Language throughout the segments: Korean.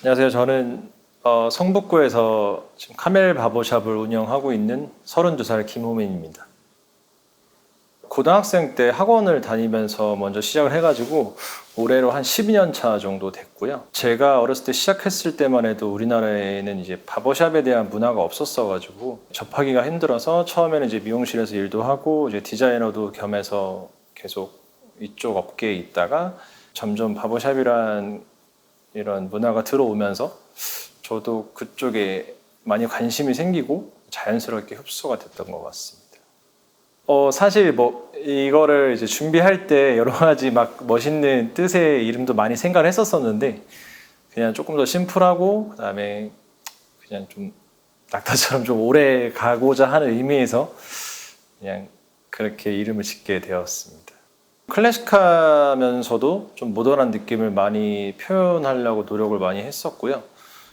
안녕하세요. 저는 어, 성북구에서 지금 카멜 바보샵을 운영하고 있는 32살 김호민입니다. 고등학생 때 학원을 다니면서 먼저 시작을 해가지고 올해로 한 12년 차 정도 됐고요. 제가 어렸을 때 시작했을 때만 해도 우리나라에는 이제 바버샵에 대한 문화가 없었어가지고 접하기가 힘들어서 처음에는 이제 미용실에서 일도 하고 이제 디자이너도 겸해서 계속 이쪽 업계에 있다가 점점 바버샵이란 이런 문화가 들어오면서 저도 그쪽에 많이 관심이 생기고 자연스럽게 흡수가 됐던 것 같습니다. 어 사실 뭐 이거를 이제 준비할 때 여러 가지 막 멋있는 뜻의 이름도 많이 생각을 했었었는데 그냥 조금 더 심플하고 그다음에 그냥 좀 낙타처럼 좀 오래 가고자 하는 의미에서 그냥 그렇게 이름을 짓게 되었습니다. 클래식하면서도 좀 모던한 느낌을 많이 표현하려고 노력을 많이 했었고요.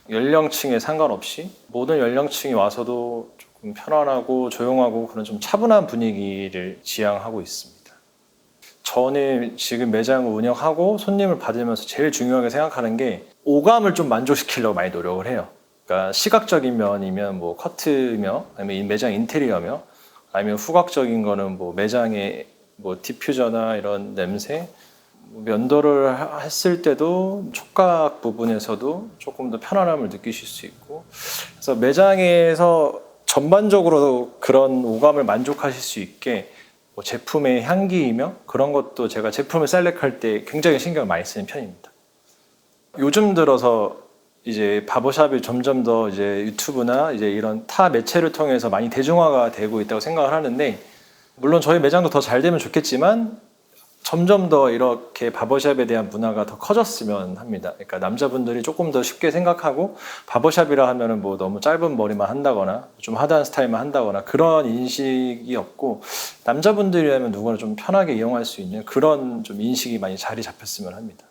연령층에 상관없이 모든 연령층이 와서도 조금 편안하고 조용하고 그런 좀 차분한 분위기를 지향하고 있습니다. 저는 지금 매장을 운영하고 손님을 받으면서 제일 중요하게 생각하는 게 오감을 좀 만족시키려고 많이 노력을 해요. 그러니까 시각적인 면이면 뭐 커트며 아니면 이 매장 인테리어며 아니면 후각적인 거는 뭐 매장의 뭐 디퓨저나 이런 냄새 뭐 면도를 하- 했을 때도 촉각 부분에서도 조금 더 편안함을 느끼실 수 있고 그래서 매장에서 전반적으로 그런 오감을 만족하실 수 있게 뭐 제품의 향기이며 그런 것도 제가 제품을 셀렉할 때 굉장히 신경을 많이 쓰는 편입니다. 요즘 들어서 이제 바버샵이 점점 더 이제 유튜브나 이제 이런 타 매체를 통해서 많이 대중화가 되고 있다고 생각을 하는데 물론 저희 매장도 더 잘 되면 좋겠지만 점점 더 이렇게 바버샵에 대한 문화가 더 커졌으면 합니다. 그러니까 남자분들이 조금 더 쉽게 생각하고 바버샵이라 하면은 뭐 너무 짧은 머리만 한다거나 좀 하드한 스타일만 한다거나 그런 인식이 없고 남자분들이라면 누구나 좀 편하게 이용할 수 있는 그런 좀 인식이 많이 자리 잡혔으면 합니다.